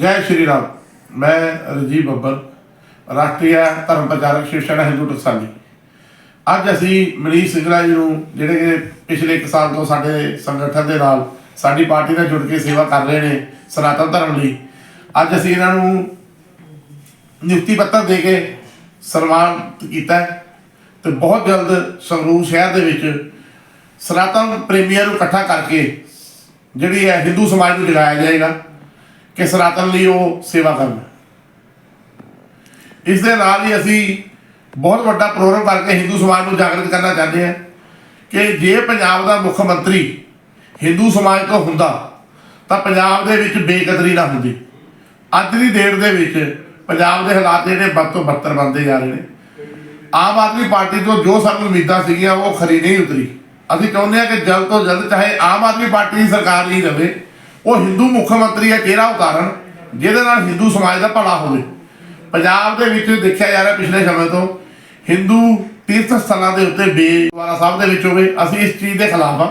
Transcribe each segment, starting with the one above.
ਜੈ ਸ਼੍ਰੀ ਰਾਮ। ਮੈਂ ਰਜੀਵ ਬੱਬਰ, ਰਾਸ਼ਟਰੀ ਧਰਮ ਪ੍ਰਚਾਰਕ ਸ਼ਿਵ ਹਿੰਦੂ ਟਕਸਾਲੀ ਅੱਜ ਅਸੀਂ ਮਨੀਸ਼ ਸਿੰਘਲਾ ਜੀ ਨੂੰ, ਜਿਹੜੇ ਕਿ ਪਿਛਲੇ ਇੱਕ ਸਾਲ ਤੋਂ ਸਾਡੇ ਸੰਗਠਨ ਦੇ ਨਾਲ ਸਾਡੀ ਪਾਰਟੀ ਨਾਲ ਜੁੜ ਕੇ ਸੇਵਾ ਕਰ ਰਹੇ ਨੇ ਸਨਾਤਨ ਧਰਮ ਲਈ, ਅੱਜ ਅਸੀਂ ਇਹਨਾਂ ਨੂੰ ਨਿਯੁਕਤੀ ਪੱਤਰ ਦੇ ਕੇ ਸਨਮਾਨਿਤ ਕੀਤਾ ਹੈ ਤੇ ਬਹੁਤ ਜਲਦ ਸੰਗਰੂਰ ਸ਼ਹਿਰ ਦੇ ਵਿੱਚ ਸਨਾਤਨ ਪ੍ਰੇਮੀਆਂ ਨੂੰ ਇਕੱਠਾ ਕਰਕੇ ਜਿਹੜੀ ਹੈ ਹਿੰਦੂ ਸਮਾਜ ਨੂੰ ਜਗਾਇਆ ਜਾਏਗਾ। ਕਿ ਸਨਾਤਨ ਲਈ ਉਹ ਸੇਵਾ ਕਰਨ। ਇਸ ਦੇ ਨਾਲ ਹੀ ਅਸੀਂ ਬਹੁਤ ਵੱਡਾ ਪ੍ਰੋਗਰਾਮ ਕਰਕੇ ਹਿੰਦੂ ਸਮਾਜ ਨੂੰ ਜਾਗਰਤ ਕਰਨਾ ਚਾਹੁੰਦੇ ਹਾਂ ਕਿ ਜੇ ਪੰਜਾਬ ਦਾ ਮੁੱਖ ਮੰਤਰੀ ਹਿੰਦੂ ਸਮਾਜ ਤੋਂ ਹੁੰਦਾ, ਤਾਂ ਪੰਜਾਬ ਦੇ ਵਿੱਚ ਬੇਕਦਰੀ ਨਾ ਹੁੰਦੀ। ਅੱਜ ਦੀ ਡੇਟ ਦੇ ਵਿੱਚ ਪੰਜਾਬ ਦੇ ਹਾਲਾਤ ਜਿਹੜੇ ਵੱਧ ਤੋਂ ਬੱਤਰ ਬਣਦੇ ਜਾ ਰਹੇ ਨੇ। ਆਮ ਆਦਮੀ ਪਾਰਟੀ ਤੋਂ ਜੋ ਸਾਨੂੰ ਉਮੀਦਾਂ ਸੀਗੀਆਂ, ਉਹ ਖਰੀ ਨਹੀਂ ਉਤਰੀ। ਅਸੀਂ ਚਾਹੁੰਦੇ ਹਾਂ ਕਿ ਜਲਦ ਤੋਂ ਜਲਦ ਚਾਹੇ ਆਮ ਆਦਮੀ ਪਾਰਟੀ ਦੀ ਸਰਕਾਰ ਹੀ ਰਵੇ ਉਹ ਹਿੰਦੂ ਮੁੱਖ ਮੰਤਰੀ ਹੈ ਚਿਹਰਾ ਉਤਾਰਨ ਜਿਹਦੇ ਨਾਲ ਹਿੰਦੂ ਸਮਾਜ ਦਾ ਭਲਾ ਹੋਵੇ। ਪੰਜਾਬ ਦੇ ਵਿੱਚ ਦੇਖਿਆ ਜਾ ਰਿਹਾ ਪਿਛਲੇ ਸਮੇਂ ਤੋਂ, ਹਿੰਦੂ ਤੀਰਥ ਸਥਾਨਾਂ ਦੇ ਉੱਤੇ ਬੇਵਾਰਾ ਸਾਹਿਬ ਦੇ ਵਿੱਚ ਹੋਵੇ, ਅਸੀਂ ਇਸ ਚੀਜ਼ ਦੇ ਖਿਲਾਫ ਆ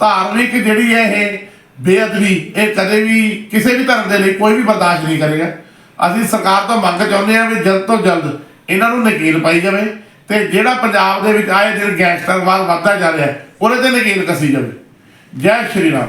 ਧਾਰਮਿਕ ਜਿਹੜੀ ਹੈ ਇਹ ਬੇਅਦਬੀ, ਇਹ ਕਦੇ ਵੀ ਕਿਸੇ ਵੀ ਧਰਮ ਦੇ ਲਈ ਕੋਈ ਵੀ ਬਰਦਾਸ਼ਤ ਨਹੀਂ ਕਰੇਗਾ। ਅਸੀਂ ਸਰਕਾਰ ਤੋਂ ਮੰਗ ਚਾਹੁੰਦੇ ਹਾਂ ਵੀ ਜਲਦ ਤੋਂ ਜਲਦ ਇਹਨਾਂ ਨੂੰ ਨਕੀਲ ਪਾਈ ਜਾਵੇ ਤੇ ਜਿਹੜਾ ਪੰਜਾਬ ਦੇ ਵਿੱਚ ਆਏ ਦਿਨ ਗੈਂਗਸਟਰਵਾਦ ਵੱਧਦਾ ਜਾ ਰਿਹਾ, ਉਹਦੇ ਤੇ ਨਕੀਲ ਕਸੀ ਜਾਵੇ। ਜੈ ਸ਼੍ਰੀ ਰਾਮ।